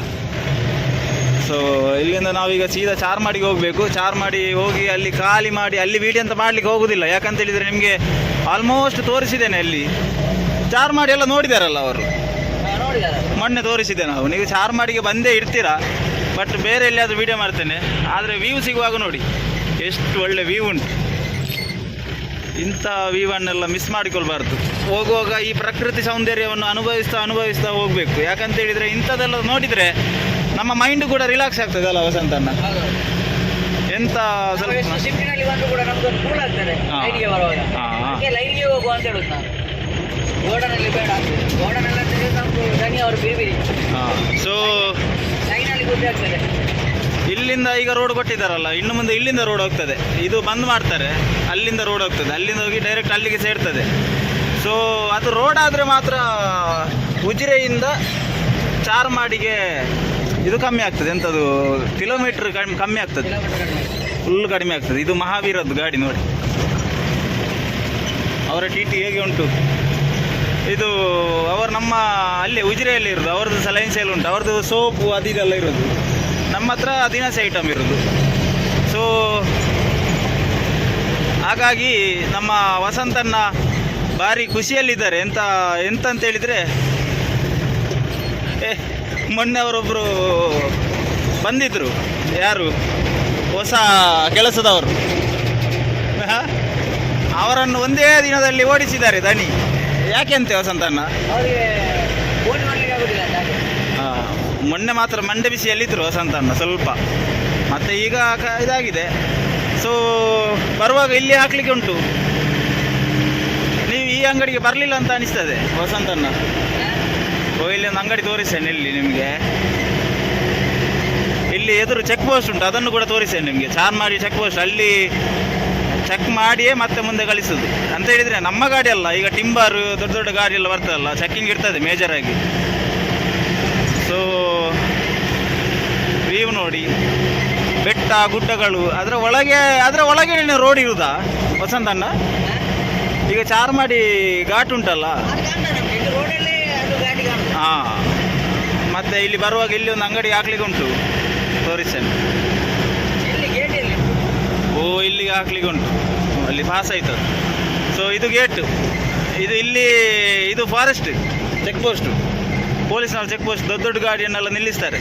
Speaker 2: ಸೊ ಇಲ್ಲಿಂದ ನಾವೀಗ ಸೀದಾ ಚಾರ್ಮಾಡಿಗೆ ಹೋಗಬೇಕು, ಚಾರ್ಮಾಡಿ ಹೋಗಿ ಅಲ್ಲಿ ಖಾಲಿ ಮಾಡಿ, ಅಲ್ಲಿ ವೀಡಿಯೋ ಅಂತ ಮಾಡ್ಲಿಕ್ಕೆ ಹೋಗುದಿಲ್ಲ. ಯಾಕಂತ ಹೇಳಿದರೆ ನಿಮಗೆ ಆಲ್ಮೋಸ್ಟ್ ತೋರಿಸಿದ್ದೇನೆ ಅಲ್ಲಿ. ಚಾರ್ಮಾಡಿ ಎಲ್ಲ ನೋಡಿದಾರಲ್ಲ ಅವರು? ಮೊನ್ನೆ ತೋರಿಸಿದೆ ನಾವು. ನೀವು ಚಾರ್ಮಾಡಿಗೆ ಬಂದೇ ಇರ್ತೀರಾ ಬಟ್ ಬೇರೆ ಎಲ್ಲಿಯಾದರೂ ವೀಡಿಯೋ ಮಾಡ್ತೇನೆ. ಆದರೆ ವ್ಯೂ ಸಿಗುವಾಗ ನೋಡಿ ಎಷ್ಟು ಒಳ್ಳೆ ವ್ಯೂ ಉಂಟು. ಇಂಥ ವ್ಯೂವನ್ನೆಲ್ಲ ಮಿಸ್ ಮಾಡಿಕೊಳ್ಬಾರ್ದು. ಹೋಗುವಾಗ ಈ ಪ್ರಕೃತಿ ಸೌಂದರ್ಯವನ್ನು ಅನುಭವಿಸ್ತಾ ಅನುಭವಿಸ್ತಾ ಹೋಗಬೇಕು. ಯಾಕಂತ ಹೇಳಿದರೆ ಇಂಥದ್ದೆಲ್ಲ ನೋಡಿದರೆ ನಮ್ಮ ಮೈಂಡ್ ಕೂಡ ರಿಲ್ಯಾಕ್ಸ್ ಆಗ್ತದೆ ಅಲ್ಲ ವಸಂತಣ್ಣ ಎಂತ ಸ್ವಲ್ಪ ಹಾಂ. ಹಾ.
Speaker 3: ಗೋಡನಲ್ಲಿ ಬೇಡ. ಗೋಡನಲ್ಲಿ ಅಂತ ಹೇಳಿದ್ರೆ ನಮ್ದು ದನಿ ಅವರು ಬಿರಿ ಬಿರಿ
Speaker 2: ಸೊ
Speaker 3: ಲೈನಲ್ಲಿ ಗುದ್ದೆ ಆಗ್ತದೆ
Speaker 2: ಇಲ್ಲಿಂದ ಈಗ ರೋಡ್ ಕೊಟ್ಟಿದ್ದಾರಲ್ಲ ಇನ್ನು ಮುಂದೆ ಇಲ್ಲಿಂದ ರೋಡ್ ಹೋಗ್ತದೆ. ಇದು ಬಂದ್ ಮಾಡ್ತಾರೆ ಅಲ್ಲಿಂದ ರೋಡ್ ಹೋಗ್ತದೆ. ಅಲ್ಲಿಂದ ಹೋಗಿ ಡೈರೆಕ್ಟ್ ಅಲ್ಲಿಗೆ ಸೇರ್ತದೆ. ಸೊ ಅದು ರೋಡ್ ಆದರೆ ಮಾತ್ರ ಉಜಿರೆಯಿಂದ ಚಾರ್ಮಾಡಿಗೆ ಇದು ಕಮ್ಮಿ ಆಗ್ತದೆ. ಎಂಥದ್ದು ಕಿಲೋಮೀಟ್ರ್ ಕಮ್ಮಿ ಕಮ್ಮಿ ಆಗ್ತದೆ. ಫುಲ್ ಕಡಿಮೆ ಆಗ್ತದೆ. ಇದು ಮಹಾವೀರದ್ದು ಗಾಡಿ ನೋಡಿ. ಅವರ ಟಿ ಟಿ ಹೇಗೆ ಉಂಟು? ಇದು ಅವರು ನಮ್ಮ ಅಲ್ಲೇ ಉಜಿರೆಯಲ್ಲಿ ಇರೋದು, ಅವ್ರದ್ದು ಸಲೈನ್ ಸೇಲ್ ಉಂಟು, ಅವ್ರದ್ದು ಸೋಪು ಅದು ಇದೆಲ್ಲ ಇರೋದು. ನಮ್ಮ ಹತ್ರ ದಿನಸಿ ಐಟಮ್ ಇರೋದು. ಸೊ ಹಾಗಾಗಿ ನಮ್ಮ ವಸಂತನ್ನ ಭಾರಿ ಖುಷಿಯಲ್ಲಿದ್ದಾರೆ. ಎಂತ ಎಂತ ಅಂತ ಹೇಳಿದರೆ, ಏ, ಮೊನ್ನೆ ಅವರೊಬ್ಬರು ಬಂದಿದ್ರು. ಯಾರು? ಹೊಸ ಕೆಲಸದವರು? ಅವರನ್ನು ಒಂದೇ ದಿನದಲ್ಲಿ ಓಡಿಸಿದ್ದಾರೆ ದನಿ ಅಂತ ವಸಂತಣ್ಣ
Speaker 3: ಅವರಿಗೆ ಓಡಿ ಮಾಡ್ಲಿಕ್ಕೆ ಆಗುದಿಲ್ಲ ಅಂತ ಹಾಗೆ.
Speaker 2: ಮೊನ್ನೆ ಮಾತ್ರ ಮಂಡೆ ಬಿಸಿಯಲ್ಲಿದ್ದರು ವಸಂತಣ್ಣ ಸ್ವಲ್ಪ. ಮತ್ತೆ ಈಗ ಕ- ಇದಾಗಿದೆ. ಸೊ ಬರುವಾಗ ಇಲ್ಲಿ ಹಾಕ್ಲಿಕ್ಕೆ ಉಂಟು. ನೀವು ಈ ಅಂಗಡಿಗೆ ಬರಲಿಲ್ಲ ಅಂತ ಅನಿಸ್ತದೆ ವಸಂತಣ್ಣ ಓ ಇಲ್ಲಿ ಒಂದು ಅಂಗಡಿ ತೋರಿಸ್ತೇನೆ ಇಲ್ಲಿ ನಿಮಗೆ. ಇಲ್ಲಿ ಎದುರು ಚೆಕ್ ಪೋಸ್ಟ್ ಉಂಟು ಅದನ್ನು ಕೂಡ ತೋರಿಸ್ತೇನೆ ನಿಮಗೆ. ಚಾರ್ಮಾರಿ ಚೆಕ್ ಪೋಸ್ಟ್ ಅಲ್ಲಿ ಚೆಕ್ ಮಾಡಿಯೇ ಮತ್ತೆ ಮುಂದೆ ಕಳಿಸೋದು ಅಂತ ಹೇಳಿದರೆ ನಮ್ಮ ಗಾಡಿ ಅಲ್ಲ ಈಗ ಟಿಂಬರ್ ದೊಡ್ಡ ದೊಡ್ಡ ಗಾಡಿ ಎಲ್ಲ ಬರ್ತದಲ್ಲ ಚೆಕ್ಕಿಂಗ್ ಇರ್ತದೆ ಮೇಜರ್ ಆಗಿ. ಸೊ ವೀವ್ ನೋಡಿ ಬೆಟ್ಟ ಗುಡ್ಡಗಳು ಅದರ ಒಳಗೆ ಅದರ ಒಳಗೆ ರೋಡ್ ಇರುವುದಾ ವಸಂತಣ್ಣ? ಈಗ ಚಾರ್ಮಾಡಿ ಘಾಟ್ ಉಂಟಲ್ಲ? ಹಾಂ. ಮತ್ತೆ ಇಲ್ಲಿ ಬರುವಾಗ ಇಲ್ಲಿ ಒಂದು ಅಂಗಡಿ ಹಾಕ್ಲಿಕ್ಕೆ ಉಂಟು ತೋರಿಸ್ತೇನೆ
Speaker 3: ಎಲ್ಲಿ ಗೇಟ್ ಎಲ್ಲಿ
Speaker 2: ಓ ಇಲ್ಲಿಗೆ ಹಾಕ್ಲಿಕ್ಕೆ ಉಂಟು ಅಲ್ಲಿ ಪಾಸ್ ಆಯ್ತು ಸೊ ಇದು ಗೇಟು ಇದು ಇಲ್ಲಿ ಇದು ಫಾರೆಸ್ಟ್ ಚೆಕ್ ಪೋಸ್ಟ್ ಪೊಲೀಸ್ನವ್ರು ಚೆಕ್ ಪೋಸ್ಟ್ ದೊಡ್ಡ ದೊಡ್ಡ ಗಾಡಿಯನ್ನೆಲ್ಲ ನಿಲ್ಲಿಸ್ತಾರೆ.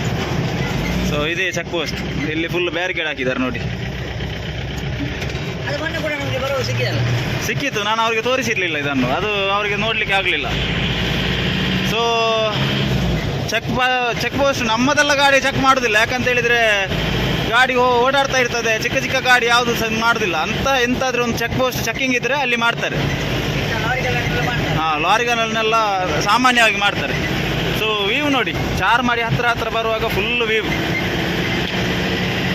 Speaker 2: ಸೊ ಇದೇ ಚೆಕ್ ಪೋಸ್ಟ್ ಇಲ್ಲಿ ಫುಲ್ ಬ್ಯಾರಿಕೇಡ್ ಹಾಕಿದ್ದಾರೆ ನೋಡಿ. ಸಿಕ್ಕಿತ್ತು. ನಾನು ಅವರಿಗೆ ತೋರಿಸಿರ್ಲಿಲ್ಲ ಇದನ್ನು. ಅದು ಅವರಿಗೆ ನೋಡಲಿಕ್ಕೆ ಆಗಲಿಲ್ಲ. ಸೊ ಚೆಕ್ ಚೆಕ್ ಪೋಸ್ಟ್ ನಮ್ಮದೆಲ್ಲ ಗಾಡಿ ಚೆಕ್ ಮಾಡೋದಿಲ್ಲ. ಯಾಕಂತ ಹೇಳಿದರೆ ಗಾಡಿ ಓಡಾಡ್ತಾ ಇರ್ತದೆ. ಚಿಕ್ಕ ಚಿಕ್ಕ ಗಾಡಿ ಯಾವುದು ಸಹ ಮಾಡೋದಿಲ್ಲ. ಅಂತ ಎಂತಾದ್ರೂ ಒಂದು ಚೆಕ್ ಪೋಸ್ಟ್ ಚೆಕ್ಕಿಂಗ್ ಇದ್ದರೆ ಅಲ್ಲಿ ಮಾಡ್ತಾರೆ. ಹಾಂ ಲಾರಿಗಳನ್ನೆಲ್ಲ ಸಾಮಾನ್ಯವಾಗಿ ಮಾಡ್ತಾರೆ. ಸೊ ವೀವ್ ನೋಡಿ. ಚಾರ್ ಮಾಡಿ ಹತ್ರ ಹತ್ರ ಬರುವಾಗ ಫುಲ್ ವೀವ್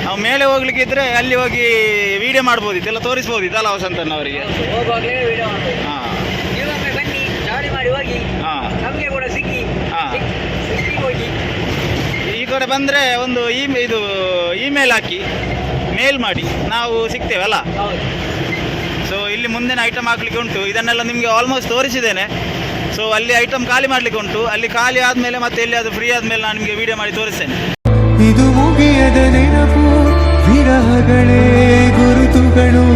Speaker 2: ನಾವು ಮೇಲೆ ಹೋಗ್ಲಿಕ್ಕೆ ಇದ್ರೆ ಅಲ್ಲಿ ಹೋಗಿ ವಿಡಿಯೋ ಮಾಡ್ಬೋದು. ಇದೆಲ್ಲ ತೋರಿಸ್ಬೋದು. ಇದಲ್ಲ ವಸಂತನ್ ಅವರಿಗೆ ಹಾಂ.
Speaker 3: ಕಡೆ
Speaker 2: ಬಂದರೆ ಒಂದು ಇಮೇ ಇದು ಇಮೇಲ್ ಹಾಕಿ ಮೇಲ್ ಮಾಡಿ, ನಾವು ಸಿಗ್ತೇವಲ್ಲ ಸೊ ಇಲ್ಲಿ ಮುಂದಿನ ಐಟಮ್ ಹಾಕ್ಲಿಕ್ಕೆ ಉಂಟು. ಇದನ್ನೆಲ್ಲ ನಿಮಗೆ ಆಲ್ಮೋಸ್ಟ್ ತೋರಿಸಿದ್ದೇನೆ. ಸೊ ಅಲ್ಲಿ ಐಟಮ್ ಖಾಲಿ ಮಾಡಲಿಕ್ಕೆ ಉಂಟು. ಅಲ್ಲಿ ಖಾಲಿ ಆದಮೇಲೆ ಮತ್ತೆ ಎಲ್ಲಿ ಅದು ಫ್ರೀ ಆದಮೇಲೆ ನಾನು ನಿಮಗೆ ವಿಡಿಯೋ ಮಾಡಿ ತೋರಿಸ್ತೇನೆ.
Speaker 1: ಇದು ಮುಗಿಯದ ನೆನಪು, ವಿರಹಗಳೇ ಗುರುತುಗಳು.